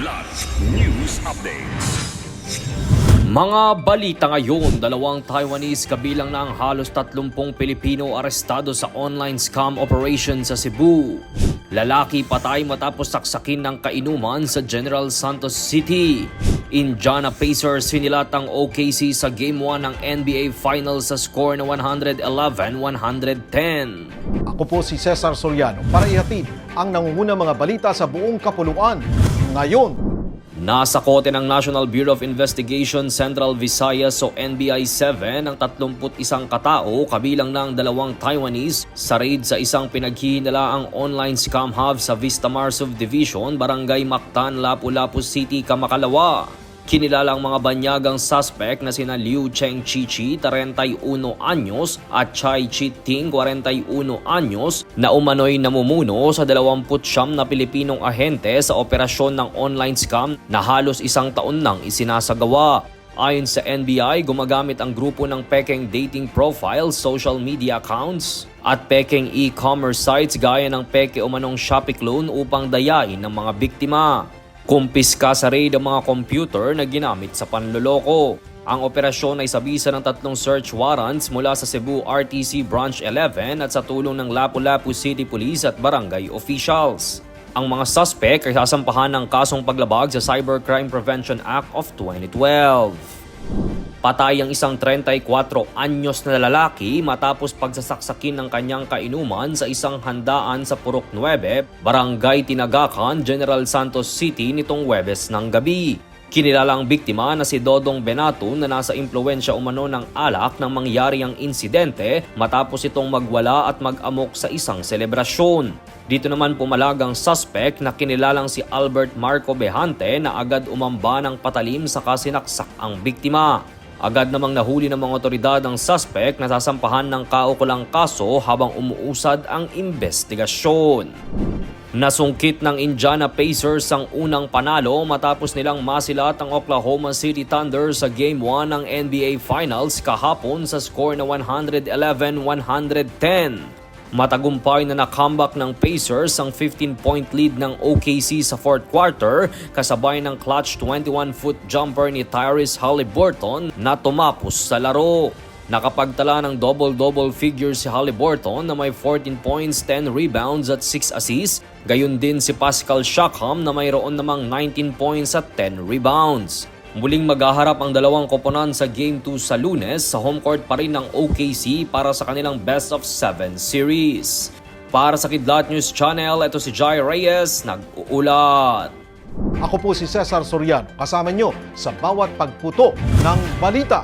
Kidlat News Updates. Mga balita ngayon, dalawang Taiwanese kabilang na ang halos 30 Pilipino arestado sa online scam operation sa Cebu. Lalaki patay matapos saksakin ng kainuman sa General Santos City. Indiana Pacers sinilatang OKC sa Game 1 ng NBA Finals sa score na 111-110. Ako po si Cesar Soriano para ihatid ang nangungunang mga balita sa buong kapuluan. Ngayon, Nasa kote ng National Bureau of Investigation Central Visayas o NBI-7 ang 31 katao kabilang ng dalawang Taiwanese sa raid sa isang pinaghihinalaang online scam hub sa Vistamar Subdivision, Barangay Mactan, Lapu-Lapu City, Kamakalawa. Kinilala ang mga banyagang suspect na sina Liu Cheng Chichi, 31 anyos at Chai Chi Ting, 41 anyos na umano'y namumuno sa 29 na Pilipinong ahente sa operasyon ng online scam na halos isang taon nang isinasagawa. Ayon sa NBI, gumagamit ang grupo ng peking dating profiles, social media accounts at peking e-commerce sites gaya ng peke umanong Shopee clone upang dayain ng mga biktima. Kumpiska sa raid ang mga computer na ginamit sa panloloko. Ang operasyon ay sabisa ng tatlong search warrants mula sa Cebu RTC Branch 11 at sa tulong ng Lapu-Lapu City Police at barangay officials. Ang mga suspect ay sasampahan ng kasong paglabag sa Cybercrime Prevention Act of 2012. Patay ang isang 34 anyos na lalaki matapos pagsasaksakin ng kanyang kainuman sa isang handaan sa Purok 9, Barangay Tinagakan, General Santos City nitong Webes ng gabi. Kinilala ang biktima na si Dodong Benato na nasa impluensya umano ng alak nang mangyari ang insidente matapos itong magwala at mag-amok sa isang selebrasyon. Dito naman pumalag ang suspect na kinilalang si Albert Marco Behante na agad umamba ng patalim sa kasinaksak ang biktima. Agad namang nahuli ng mga otoridad ang suspect na sasampahan ng kaukulang kaso habang umuusad ang investigasyon. Nasungkit ng Indiana Pacers ang unang panalo matapos nilang masilat ang Oklahoma City Thunder sa Game 1 ng NBA Finals kahapon sa score na 111-110. Matagumpay na nakambak ng Pacers ang 15-point lead ng OKC sa fourth quarter kasabay ng clutch 21-foot jumper ni Tyrese Halliburton na tumapos sa laro. Nakapagtala ng double-double figure si Halliburton na may 14 points, 10 rebounds at 6 assists. Gayun din si Pascal Siakam na mayroon namang 19 points at 10 rebounds. Muling maghaharap ang dalawang koponan sa Game 2 sa lunes sa home court pa rin ng OKC para sa kanilang best of 7 series. Para sa Kidlat News Channel, ito si Jai Reyes, nag-uulat. ako po si Cesar Soriano kasama nyo sa bawat pagputo ng balita.